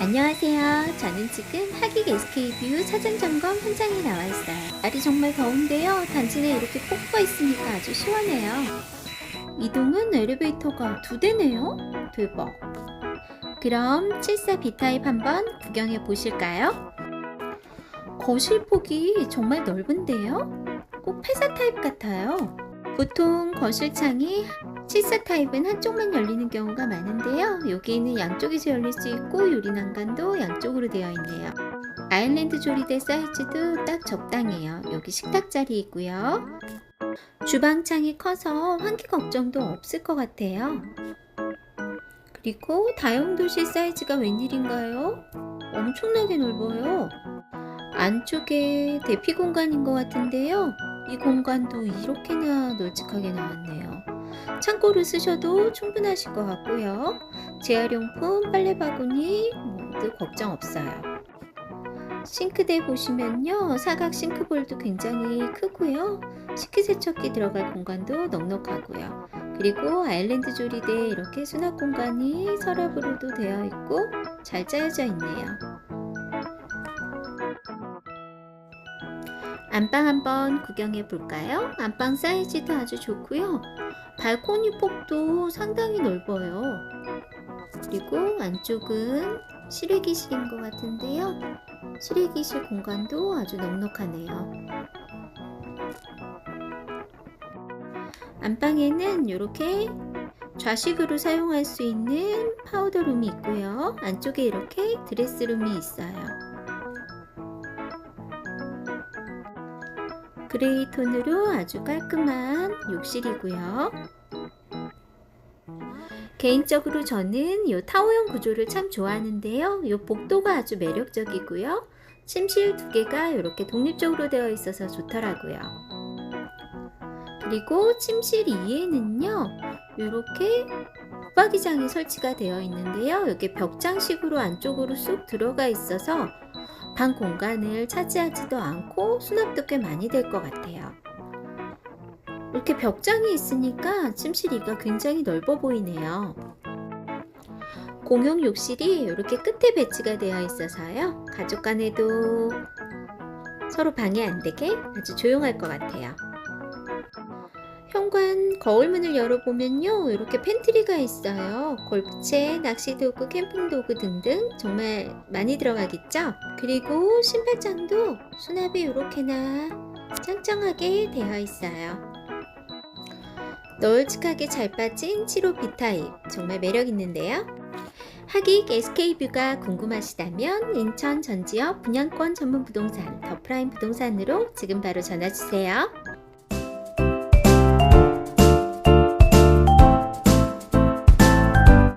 안녕하세요. 저는 지금 하객 SK뷰 사전 점검 현장에 나와 있어요. 날이 정말 더운데요. 단지 내 이렇게 폭포가 있으니까 아주 시원해요. 이동은 엘리베이터가 두 대네요. 대박. 그럼 74 B타입 한번 구경해 보실까요? 거실 폭이 정말 넓은데요? 꼭84 타입 같아요. 보통 거실 창이 74 타입은 한쪽만 열리는 경우가 많은데요. 여기는 양쪽에서 열릴 수 있고 유리 난간도 양쪽으로 되어 있네요. 아일랜드 조리대 사이즈도 딱 적당해요. 여기 식탁 자리 있고요. 주방 창이 커서 환기 걱정도 없을 것 같아요. 그리고 다용도실 사이즈가 웬일인가요? 엄청나게 넓어요. 안쪽에 대피 공간인 것 같은데요. 이 공간도 이렇게나 널찍하게 나왔네요. 창고를 쓰셔도 충분하실 것 같고요. 재활용품, 빨래 바구니 모두 걱정 없어요. 싱크대 보시면요. 사각 싱크볼도 굉장히 크고요. 식기세척기 들어갈 공간도 넉넉하고요. 그리고 아일랜드 조리대에 이렇게 수납 공간이 서랍으로도 되어 있고 잘 짜여져 있네요. 안방 한번 구경해 볼까요? 안방 사이즈도 아주 좋고요. 발코니 폭도 상당히 넓어요. 그리고 안쪽은 실외기실인 것 같은데요. 실외기실 공간도 아주 넉넉하네요. 안방에는 이렇게 좌식으로 사용할 수 있는 파우더룸이 있고요. 안쪽에 이렇게 드레스룸이 있어요. 그레이 톤으로 아주 깔끔한 욕실이고요. 개인적으로 저는 이 타워형 구조를 참 좋아하는데요. 이 복도가 아주 매력적이고요. 침실 두 개가 이렇게 독립적으로 되어 있어서 좋더라고요. 그리고 침실 2에는요, 이렇게 붙박이장이 설치가 되어 있는데요. 여기 벽장식으로 안쪽으로 쑥 들어가 있어서 방 공간을 차지하지도 않고 수납도 꽤 많이 될 것 같아요. 이렇게 벽장이 있으니까 침실이가 굉장히 넓어 보이네요. 공용 욕실이 이렇게 끝에 배치가 되어 있어서요. 가족 간에도 서로 방해 안 되게 아주 조용할 것 같아요. 현관 거울문을 열어보면요. 이렇게 팬트리가 있어요. 골프채, 낚시도구, 캠핑도구 등등 정말 많이 들어가겠죠? 그리고 신발장도 수납이 이렇게나 짱짱하게 되어 있어요. 널찍하게 잘 빠진 7호 B타입 정말 매력 있는데요. 하객 SK뷰가 궁금하시다면 인천 전지역 분양권 전문 부동산 더프라임 부동산으로 지금 바로 전화 주세요.